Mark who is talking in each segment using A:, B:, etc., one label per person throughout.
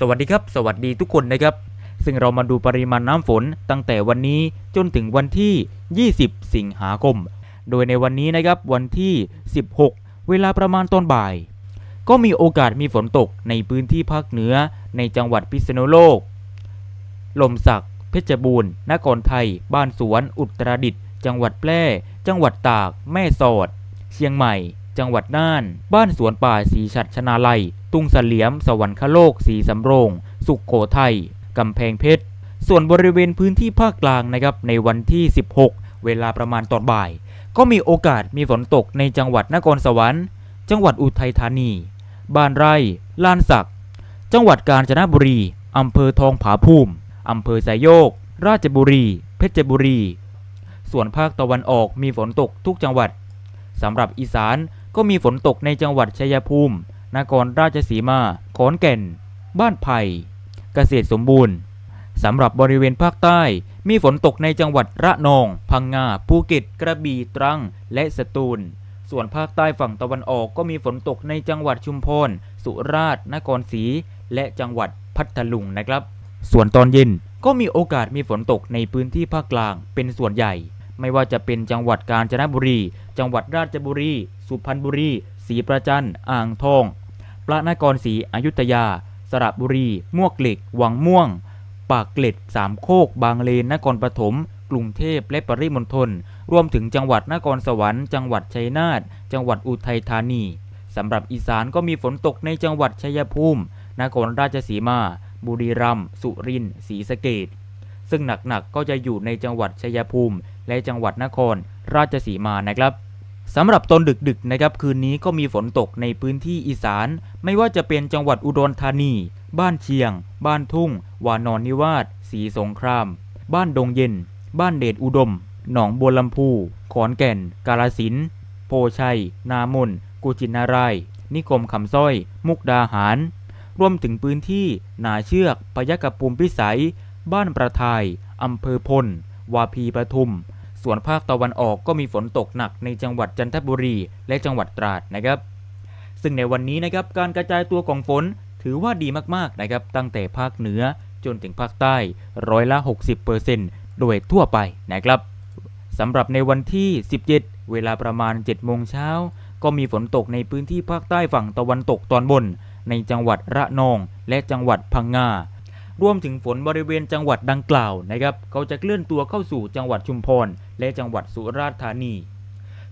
A: สวัสดีครับ สวัสดีทุกคนนะครับ ซึ่งเรามาดูปริมาณน้ำฝนตั้งแต่วันนี้จนถึงวันที่ 20 สิงหาคม โดยในวันนี้นะครับวันที่ 16 เวลาประมาณตอนบ่าย ก็มีโอกาสมีฝนตกในพื้นที่ภาคเหนือในจังหวัดพิษณุโลก ลมสัก เพชรบูรณ์ นครไทย บ้านสวน อุตรดิตถ์จังหวัดแพร่ จังหวัดตาก แม่สอด เชียงใหม่ จังหวัดน่าน บ้านสวนป่าสีชัดชนาลัย ตุงเสลียม สวรรคโลก สีสำโรง สุขโขทัยกำแพงเพชร ส่วนบริเวณพื้นที่ภาคกลางนะครับในวันที่ 16 เวลาประมาณตอนบ่าย ก็มีโอกาสมีฝนตกในจังหวัดนครสวรรค์ จังหวัดอุทัยธานี บ้านไร่ ลานสัก จังหวัดกาญจนบุรีอำเภอทองผาภูมิอำเภอไซโยก ราชบุรี เพชรบุรี ส่วนภาคตะวันออกมีฝนตกทุกจังหวัดสำหรับอีสาน ก็มีฝนตกในจังหวัดชัยภูมิ นครราชสีมา ขอนแก่น บ้านไผ่เกษตรสมบูรณ์สำหรับบริเวณภาคใต้ มีฝนตกในจังหวัดระนอง พังงา ภูเก็ต กระบี่ตรัง และสตูล ส่วนภาคใต้ฝั่งตะวันออกก็มีฝนตกในจังหวัดชุมพร สุราษฎร์ นครศรี และจังหวัดพัทลุงนะครับ ส่วนตอนเย็นก็มีโอกาสมีฝนตกในพื้นที่ภาคกลางเป็นส่วนใหญ่ ไม่ว่าจะเป็นจังหวัดกาญจนบุรี จังหวัดราชบุรี สุพรรณบุรีศรีประจันอ่างทอง พระนครศรีอยุธยา สระบุรี มวกเหล็ก วังม่วง ปากเกร็ดสามโคก บางเลน นครปฐม กรุงเทพและปริมณฑล รวมถึงจังหวัดนครสวรรค์ จังหวัดชัยนาท จังหวัดอุทัยธานี สำหรับอีสานก็มีฝนตกในจังหวัดชัยภูมิ นครราชสีมา บุรีรัมย์ สุรินทร์ ศรีสะเกษซึ่งหนักๆก็จะอยู่ในจังหวัดชัยภูมิ และจังหวัดนครราชสีมานะครับ สำหรับตอนดึกๆนะครับคืนนี้ก็มีฝนตกในพื้นที่อีสาน ไม่ว่าจะเป็นจังหวัดอุดรธานี บ้านเชียง บ้านทุ่ง วานอนนิวาสศรีสงคราม บ้านดงเย็น บ้านเดชอุดม หนองบัวลำพู ขอนแก่น กาลสิน โพชัย นามน กุจินาราย นิคมคำสร้อย มุกดาหาร รวมถึงพื้นที่ นาเชือก พยัคฆภูมพิสัย บ้านประทายอำเภอพล วาพีปทุม ส่วนภาคตะวันออกก็มีฝนตกหนักในจังหวัดจันทบุรี และจังหวัดตราดนะครับ ซึ่งในวันนี้นะครับการกระจายตัวของฝนถือว่าดีมากๆนะครับ ตั้งแต่ภาคเหนือจนถึงภาคใต้ร้อยละ 60%โดยทั่วไปนะครับสำหรับในวันที่ 17 เวลาประมาณ 7 โมงเช้า ก็มีฝนตกในพื้นที่ภาคใต้ฝั่งตะวันตกตอนบน ในจังหวัดระนองและจังหวัดพังงารวมถึงฝนบริเวณจังหวัดดังกล่าวนะครับ เขาจะเคลื่อนตัวเข้าสู่จังหวัดชุมพร และจังหวัดสุราษฎร์ธานี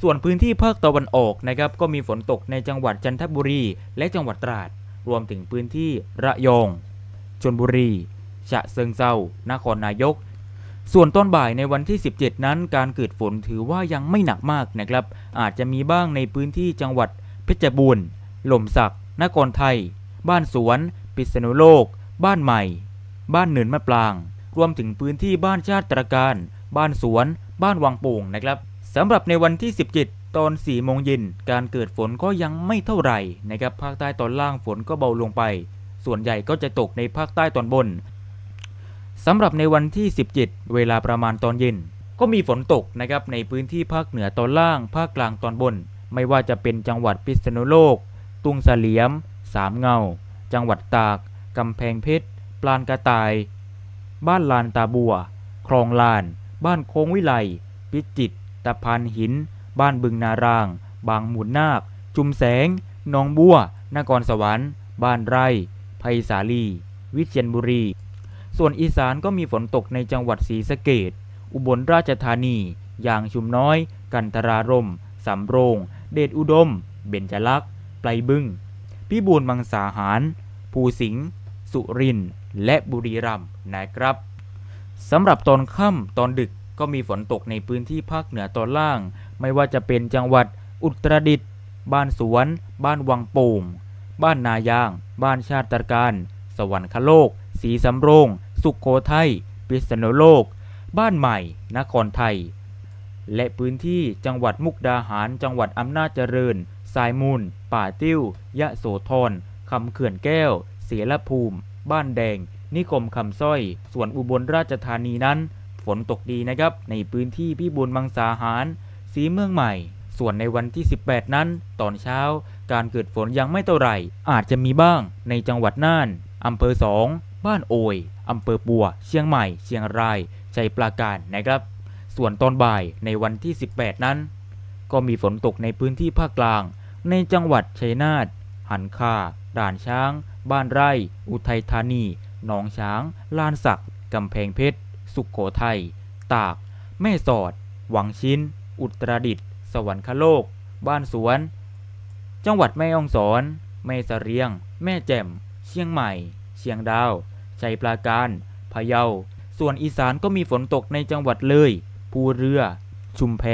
A: ส่วนพื้นที่ภาคตะวันออกนะครับก็มีฝนตกในจังหวัดจันทบุรี และจังหวัดตราด รวมถึงพื้นที่ระยองชลบุรี ฉะเชิงเซานครนายก ส่วนต้นบ่ายในวันที่ 17 นั้น การเกิดฝนถือว่ายังไม่หนักมากนะครับ อาจจะมีบ้างในพื้นที่จังหวัดเพชรบูรณ์หล่มสักนครไทย บ้านสวน ปิษณุโลก บ้านใหม่ บ้านเนินมะปราง รวมถึงพื้นที่บ้านชาติตรการ บ้านสวน บ้านวังโป่งนะครับสำหรับในวันที่ 17 ตอน4โมงเย็นการเกิดฝนก็ยังไม่เท่าไหร่นะครับภาคใต้ตอนล่างฝนก็เบาลงไป ส่วนใหญ่ก็จะตกในภาคใต้ตอนบนสำหรับในวันที่ 17 เวลาประมาณตอนเย็น ก็มีฝนตกนะครับในพื้นที่ภาคเหนือตอนล่าง ภาคกลางตอนบน ไม่ว่าจะเป็นจังหวัดพิษณุโลก ตุงเสลียม สามเงา จังหวัดตาก กำแพงเพชร ปลานกระต่าย บ้านลานตาบัว คลองลาน บ้านโค้งวิไล พิจิตตะพานหิน บ้านบึงนาราง บางหมุนนาค จุมแสงหนองบัวนครสวรรค์ บ้านไร่ไพศาลี วิเชียรบุรี ส่วนอีสานก็มีฝนตกในจังหวัดศรีสะเกดอุบลราชธานีอย่างชุมน้อย กันทรารมสำโรง เดชอุดม เบญจลักษ์ไพลบึงพิบูลมังสาหาร ภูสิงห์ สุรินทร์และบุรีรัมย์นะครับ สำหรับตอนค่ำตอนดึกก็มีฝนตกในพื้นที่ภาคเหนือตอนล่าง ไม่ว่าจะเป็นจังหวัดอุตรดิตถ์บ้านสวน บ้านวังโป่ง บ้านนายาง บ้านชาติตรการ สวรรคโลก สีสำโรง สุขโขทัยพิษณุโลก บ้านใหม่ นครไทย และพื้นที่จังหวัดมุกดาหาร จังหวัดอำนาจเจริญ สายมูล ป่าติ้ว ยะโสธรคำเขื่อนแก้ว เสียรภูมิ บ้านแดง นิคมคำสร้อย ส่วนอุบลราชธานีนั้น ฝนตกดีนะครับ ในพื้นที่พิบูลมังสาหาร สีเมืองใหม่ ส่วนในวันที่ 18 นั้น ตอนเช้า การเกิดฝนยังไม่เท่าไหร่ อาจจะมีบ้างในจังหวัดน่านอำเภอ2บ้านโอยอำเภอปัว เชียงใหม่ เชียงรายชัยปราการนะครับ ส่วนตอนบ่ายในวันที่ 18 นั้น ก็มีฝนตกในพื้นที่ภาคกลาง ในจังหวัดชัยนาทหันคาด่านช้าง บ้านไร่ อุทัยธานี หนองช้าง ลานสักกำแพงเพชร สุขโขทัย ตาก แม่สอด หวังชิ้น อุตรดิตถ์สวรรคโลก บ้านสวน จังหวัดแม่ฮ่องสอน แม่สเรียง แม่แจ่ม เชียงใหม่ เชียงดาว ชัยปราการ พะเยา ส่วนอีสานก็มีฝนตกในจังหวัดเลย ภูเรือ ชุมแพ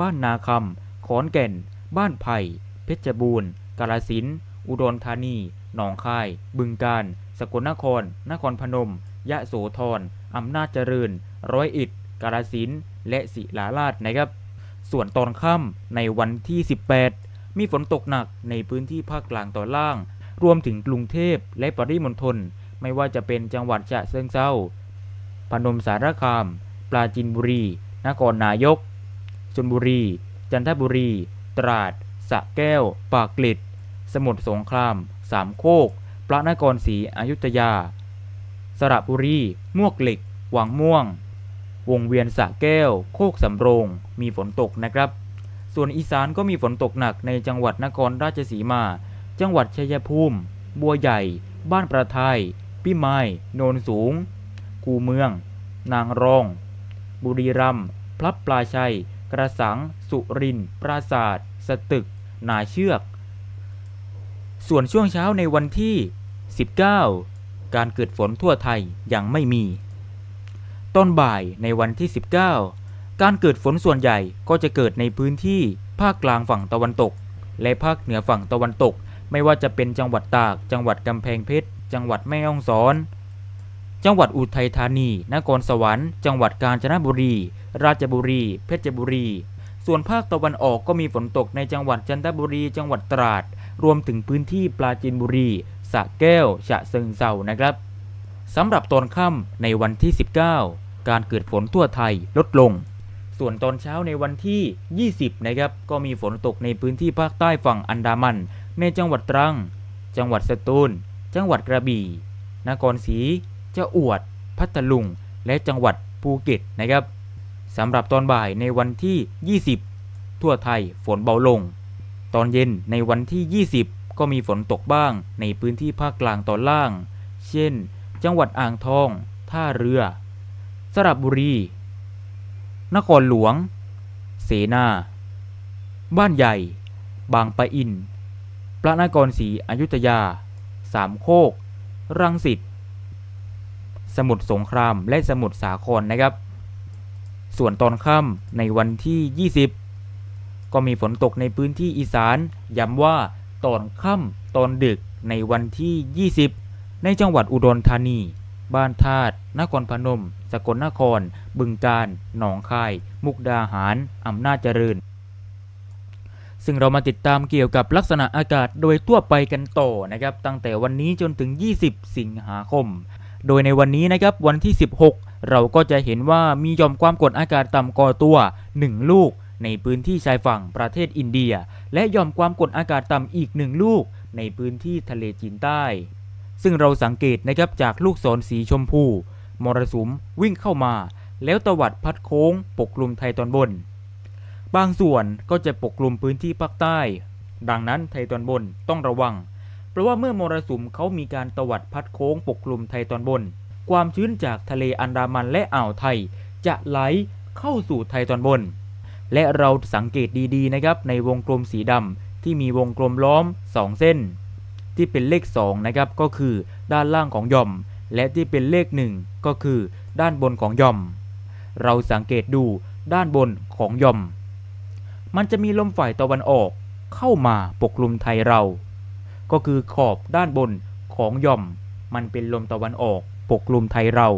A: บ้านนาคำขอนแก่น บ้านไผ่ เพชรบูรณ์ กาฬสิน อุดรธานี หนองคาย บึงกาฬ สกลนคร นครพนม ยะโสธรอำนาจเจริญ ร้อยเอ็ดกาฬสินธุ์และศิลาราชนะครับ ส่วนตอนค่ำในวันที่ 18 มีฝนตกหนักในพื้นที่ภาคกลางตอนล่าง รวมถึงกรุงเทพและปริมณฑลไม่ว่าจะเป็นจังหวัดฉะเชิงเทราพนมสารคาม ปราจีนบุรี นครนายกชลบุรี จันทบุรี ตราดสระแก้ว ปากเกร็ด สมุทรสงคราม สามโคก ระนครศรีอยุธยา สระบุรี มวกเหล็ก วังม่วง วงเวียนสะแก้ว โคกสำโรง มีฝนตกนะครับ ส่วนอีสานก็มีฝนตกหนักในจังหวัดนครราชสีมา จังหวัดชัยภูมิ บัวใหญ่ บ้านประทายพี่ไม้โนนสูงคูเมือง นางรอง บุรีรัมย์ พลับปลาชัย กระสัง สุรินทร์ปราศาสตร์สตึก นาเชือก ส่วนช่วงเช้าในวันที่ 19 การเกิดฝนทั่วไทยยังไม่มี ต้นบ่ายในวันที่ 19 การเกิดฝนส่วนใหญ่ก็จะเกิดในพื้นที่ภาคกลางฝั่งตะวันตก และภาคเหนือฝั่งตะวันตก ไม่ว่าจะเป็นจังหวัดตาก จังหวัดกำแพงเพชร จังหวัดแม่ฮ่องสอน จังหวัดอุทัยธานี นครสวรรค์ จังหวัดกาญจนบุรี ราชบุรี เพชรบุรี ส่วนภาคตะวันออกก็มีฝนตกในจังหวัดจันทบุรี จังหวัดตราด รวมถึงพื้นที่ปราจีนบุรี สะแก้ว ฉะเชิงเซานะครับสำหรับตอนค่ำในวันที่ 19 การเกิดฝนทั่วไทยลดลง ส่วนตอนเช้าในวันที่ 20 นะครับ ก็มีฝนตกในพื้นที่ภาคใต้ฝั่งอันดามัน ในจังหวัดตรัง จังหวัดสตูล จังหวัดกระบี่ นครศรีเจ้าอวด พัทลุง และจังหวัดภูเก็ตนะครับสำหรับตอนบ่ายในวันที่ 20 ทั่วไทยฝนเบาลง ตอนเย็นในวันที่ 20 ก็มีฝนตกบ้างในพื้นที่ภาคกลางตอนล่าง เช่น จังหวัดอ่างทอง ท่าเรือ สระบุรี นครหลวง เสนา บ้านใหญ่ บางปะอิน พระนครศรีอยุธยา สามโคก รังสิต สมุทรสงครามและสมุทรสาครนะครับ ส่วนตอนค่ำในวันที่ 20 ก็มีฝนตกในพื้นที่อีสาน ย้ำว่า ตอนค่ำตอนดึกในวันที่ 20 ในจังหวัดอุดรธานี บ้านธาตุนครพนม สกลนคร บึงกาฬหนองคาย มุกดาหาร อำนาจเจริญ ซึ่งเรามาติดตามเกี่ยวกับลักษณะอากาศโดยทั่วไปกันต่อนะครับ ตั้งแต่วันนี้จนถึง 20 สิงหาคม โดยในวันนี้นะครับวันที่ 16 เราก็จะเห็นว่ามีย่อมความกดอากาศต่ำก่อตัว 1 ลูก ในพื้นที่ชายฝั่งประเทศอินเดีย และย่อมความกดอากาศต่ำอีก1ลูก ในพื้นที่ทะเลจีนใต้ ซึ่งเราสังเกตนะครับจากลูกศรสีชมพู มรสุมวิ่งเข้ามา แล้วตวัดพัดโค้ง ปกคลุมไทยตอนบน บางส่วนก็จะปกคลุมพื้นที่ภาคใต้ ดังนั้นไทยตอนบนต้องระวัง เพราะว่าเมื่อมรสุมเขามีการตวัดพัดโค้ง ปกคลุมไทยตอนบน ความชื้นจากทะเลอันดามันและอ่าวไทย จะไหลเข้าสู่ไทยตอนบน และเราสังเกตดีๆนะครับในวงกลมสีดำที่มีวงกลมล้อม 2 เส้น ที่เป็นเลข2นะครับก็คือด้านล่างของหย่อม และที่เป็นเลข 1 ก็คือด้านบนของหย่อม เราสังเกตดูด้านบนของหย่อม มันจะมีลมฝ่ายตะวันออกเข้ามาปกคลุมไทยเรา ก็คือขอบด้านบนของหย่อม มันเป็นลมตะวันออกปกคลุมไทยเรา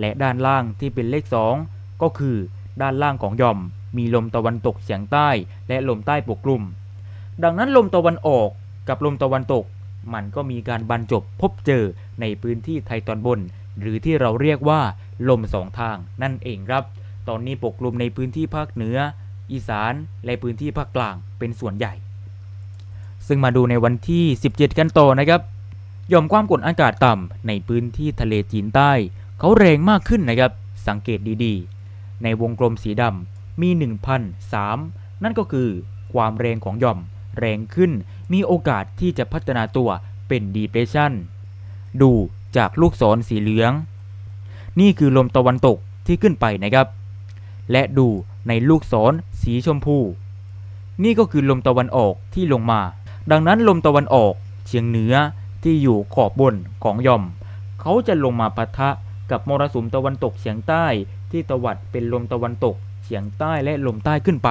A: และด้านล่างที่เป็นเลข 2 ก็คือด้านล่างของหย่อม มีลมตะวันตกเฉียงใต้ และลมใต้ปกคลุม ดังนั้นลมตะวันออกกับลมตะวันตก มันก็มีการบรรจบพบเจอในพื้นที่ไทยตอนบน หรือที่เราเรียกว่า ลมสองทางนั่นเองครับ ตอนนี้ปกคลุมในพื้นที่ภาคเหนือ อีสานและพื้นที่ภาคกลางเป็นส่วนใหญ่ ซึ่งมาดูในวันที่ 17 กันต่อนะครับหย่อมความกดอากาศต่ำในพื้นที่ทะเลจีนใต้ เขาแรงมากขึ้นนะครับ สังเกตดีๆ ในวงกลมสีดำ มี 1,003 นั่นก็คือความแรงของหย่อม แรงขึ้นมีโอกาสที่จะพัฒนาตัวเป็น depression ดูจากลูกศรสีเหลือง นี่คือลมตะวันตกที่ขึ้นไปนะครับ และดูในลูกศรสีชมพู นี่ก็คือลมตะวันออกที่ลงมา ดังนั้นลมตะวันออกเฉียงเหนือที่อยู่ขอบบนของหย่อม เขาจะลงมาปะทะกับมรสุมตะวันตกเฉียงใต้ที่ตวัดเป็นลมตะวันตก เฉียงใต้และลมใต้ขึ้นไป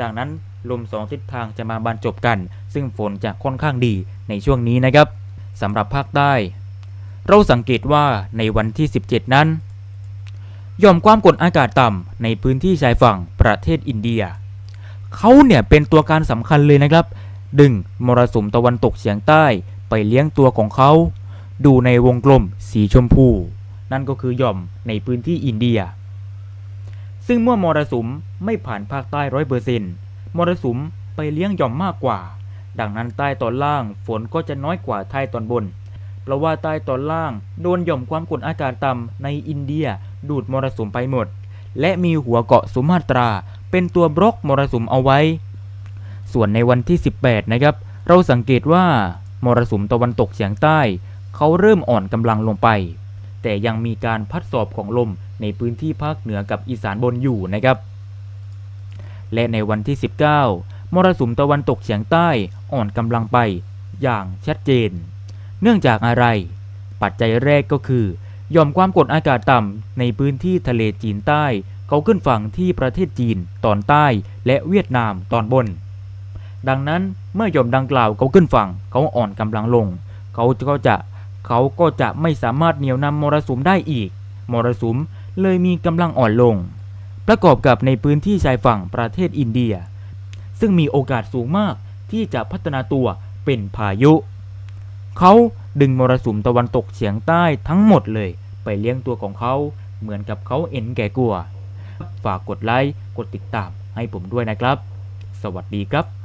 A: ดังนั้นลมสองทิศทางจะมาบรรจบกัน ซึ่งฝนจะค่อนข้างดีในช่วงนี้นะครับสำหรับภาคใต้ เราสังเกตว่าในวันที่ 17 นั้นหย่อมความกดอากาศต่ำในพื้นที่ชายฝั่งประเทศอินเดีย เขาเนี่ยเป็นตัวการสำคัญเลยนะครับ ดึงมรสุมตะวันตกเฉียงใต้ไปเลี้ยงตัวของเขา ดูในวงกลมสีชมพู นั่นก็คือหย่อมในพื้นที่อินเดีย ซึ่งเมื่อมรสุมไม่ผ่านภาคใต้ร้อยเปอร์เซ็นต์มรสุมไปเลี้ยงหย่อมมากกว่า ดังนั้นใต้ตอนล่างฝนก็จะน้อยกว่าใต้ตอนบน เพราะว่าใต้ตอนล่างโดนหย่อมความกดอากาศต่ำในอินเดียดูดมรสุมไปหมด และมีหัวเกาะสุมาตรา เป็นตัวบล็อกมรสุมเอาไว้ ส่วนในวันที่ 18 นะครับ เราสังเกตว่ามรสุมตะวันตกเฉียงใต้ เขาเริ่มอ่อนกำลังลงไป แต่ยังมีการพัดสอบของลมในพื้นที่ภาคเหนือกับอีสานบนอยู่นะครับ และในวันที่ 19 มรสุมตะวันตกเฉียงใต้อ่อนกำลังไปอย่างชัดเจน เนื่องจากอะไร ปัจจัยแรกก็คือหย่อมความกดอากาศต่ำในพื้นที่ทะเลจีนใต้ เขาขึ้นฝั่งที่ประเทศจีนตอนใต้และเวียดนามตอนบน ดังนั้นเมื่อหย่อมดังกล่าวเขาขึ้นฝั่งเขาอ่อนกำลังลง เขาก็จะ เขาก็จะไม่สามารถเหนี่ยวนำมรสุมได้อีก มรสุมเลยมีกำลังอ่อนลง ประกอบกับในพื้นที่ชายฝั่งประเทศอินเดีย ซึ่งมีโอกาสสูงมากที่จะพัฒนาตัวเป็นพายุ เขาดึงมรสุมตะวันตกเฉียงใต้ทั้งหมดเลยไปเลี้ยงตัวของเขาเหมือนกับเขาเอ็นแก่กลัว ฝากกดไลค์ กดติดตามให้ผมด้วยนะครับ สวัสดีครับ